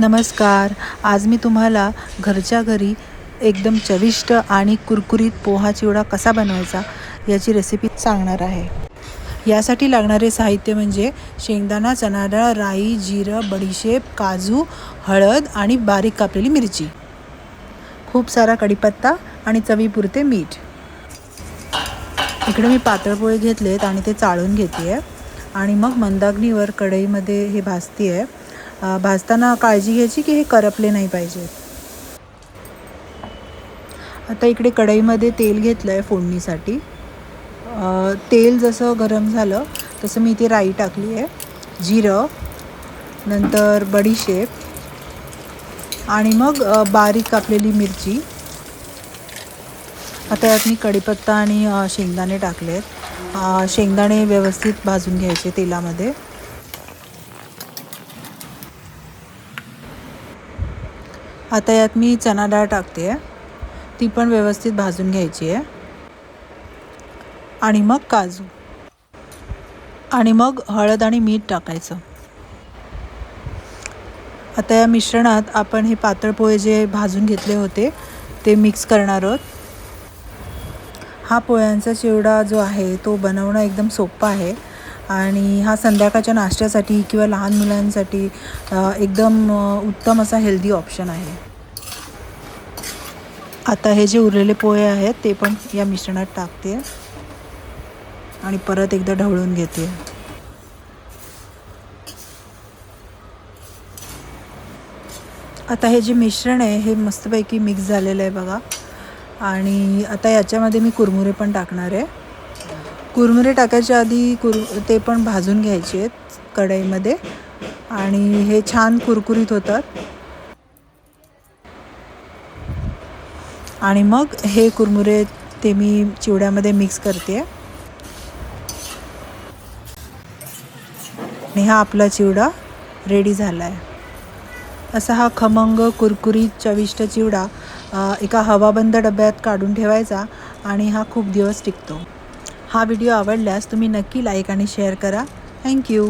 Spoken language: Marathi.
नमस्कार. आज मी तुम्हाला घरच्या घरी एकदम चविष्ट आणि कुरकुरीत पोहा चिवडा कसा बनवायचा याची रेसिपी सांगणार आहे. यासाठी लागणारे साहित्य म्हणजे शेंगदाणा चणाडाळ राई जिरं बडीशेप काजू हळद आणि बारीक कापलेली मिरची. खूप सारा कढीपत्ता आणि चवीपुरते मीठ. इकडे मी पातळ पोळे घेतलेत आणि ते चाळून घेते आहे आणि मग मंदाग्नीवर कढईमध्ये हे भाजते आहे भाजताना काळजी घ्यायची की हे करपले नाही पाहिजे? आता इकडे कढईमध्ये तेल घेतलं आहे फोडणीसाठी तेल जसं गरम झालं तसं मी इथे राई टाकली आहे. जिरं नंतर बडीशेप आणि मग बारीक कापलेली मिरची. आता यात मी कढीपत्ता आणि शेंगदाणे टाकले आहेत शेंगदाणे व्यवस्थित भाजून घ्यायचे तेलामध्ये. आता यात मी चणा डाळ टाकते. आहे ती पण व्यवस्थित भाजून घ्यायची आहे. आणि मग काजू. आणि मग हळद आणि मीठ टाकायचं. आता या मिश्रणात आपण हे पातळ पोहे जे भाजून घेतले होते ते मिक्स करणार आहोत. हा पोळ्यांचा चिवडा जो आहे तो बनवणं एकदम सोपा आहे. आणि हा संध्याकाळच्या नाश्त्यासाठी किंवा लहान मुलांसाठी एकदम उत्तम असा हेल्दी ऑप्शन आहे. आता हे जे उरलेले पोहे आहेत ते पण या मिश्रणात टाकते. आणि परत एकदा ढवळून घेते. आता हे जे मिश्रण आहे हे मस्तपैकी मिक्स झालेलं आहे बघा. आणि आता याच्यामध्ये मी कुरमुरे पण टाकणार आहे. कुरमुरे टाकायच्या आधी कुर ते पण भाजून घ्यायचे आहेत कढईमध्ये. आणि हे छान कुरकुरीत होतात. आणि मग हे कुरमुरे ते मी चिवड्यामध्ये मिक्स करते. आणि हा आपला चिवडा रेडी झाला आहे असा हा खमंग कुरकुरीत चविष्ट चिवडा एका हवाबंद डब्यात काढून ठेवायचा आणि हा खूप दिवस टिकतो. हा व्हिडिओ आवडल्यास तुम्ही नक्की लाईक आणि शेअर करा. थँक्यू